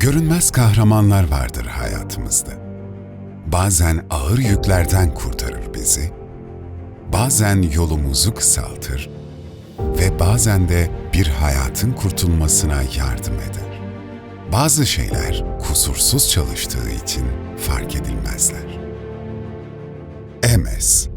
Görünmez kahramanlar vardır hayatımızda. Bazen ağır yüklerden kurtarır bizi, bazen yolumuzu kısaltır ve bazen de bir hayatın kurtulmasına yardım eder. Bazı şeyler kusursuz çalıştığı için fark edilmezler. Emes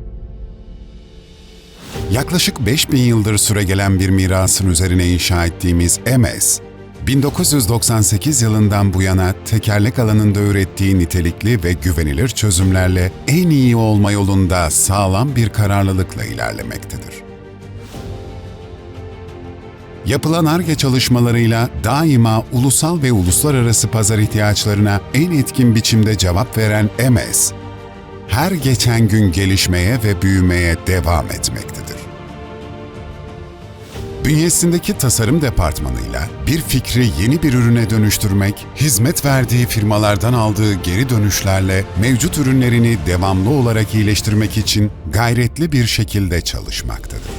Yaklaşık 5000 yıldır süregelen bir mirasın üzerine inşa ettiğimiz MS, 1998 yılından bu yana tekerlek alanında ürettiği nitelikli ve güvenilir çözümlerle en iyi olma yolunda sağlam bir kararlılıkla ilerlemektedir. Yapılan ARGE çalışmalarıyla daima ulusal ve uluslararası pazar ihtiyaçlarına en etkin biçimde cevap veren MS, her geçen gün gelişmeye ve büyümeye devam etmektedir. Bünyesindeki tasarım departmanıyla bir fikri yeni bir ürüne dönüştürmek, hizmet verdiği firmalardan aldığı geri dönüşlerle mevcut ürünlerini devamlı olarak iyileştirmek için gayretli bir şekilde çalışmaktadır.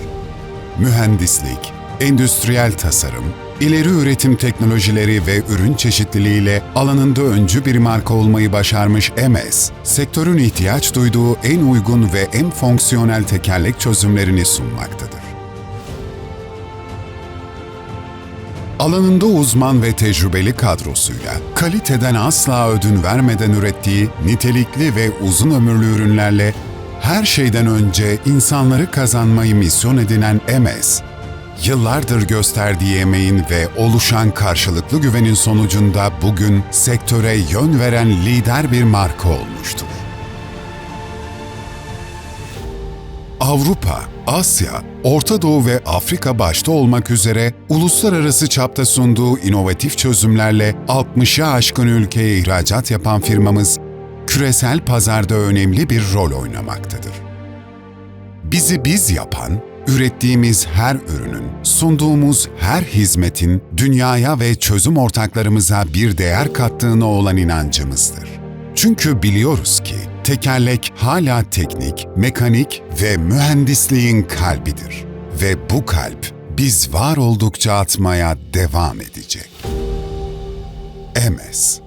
Mühendislik, endüstriyel tasarım, ileri üretim teknolojileri ve ürün çeşitliliğiyle alanında öncü bir marka olmayı başarmış MS, sektörün ihtiyaç duyduğu en uygun ve en fonksiyonel tekerlek çözümlerini sunmaktadır. Alanında uzman ve tecrübeli kadrosuyla kaliteden asla ödün vermeden ürettiği nitelikli ve uzun ömürlü ürünlerle her şeyden önce insanları kazanmayı misyon edinen MS, yıllardır gösterdiği emeğin ve oluşan karşılıklı güvenin sonucunda bugün sektöre yön veren lider bir marka olmuştur. Avrupa, Asya, Orta Doğu ve Afrika başta olmak üzere uluslararası çapta sunduğu inovatif çözümlerle 60'ı aşkın ülkeye ihracat yapan firmamız, küresel pazarda önemli bir rol oynamaktadır. Bizi biz yapan, ürettiğimiz her ürünün, sunduğumuz her hizmetin dünyaya ve çözüm ortaklarımıza bir değer kattığına olan inancımızdır. Çünkü biliyoruz ki tekerlek hala teknik, mekanik ve mühendisliğin kalbidir. Ve bu kalp biz var oldukça atmaya devam edecek. MS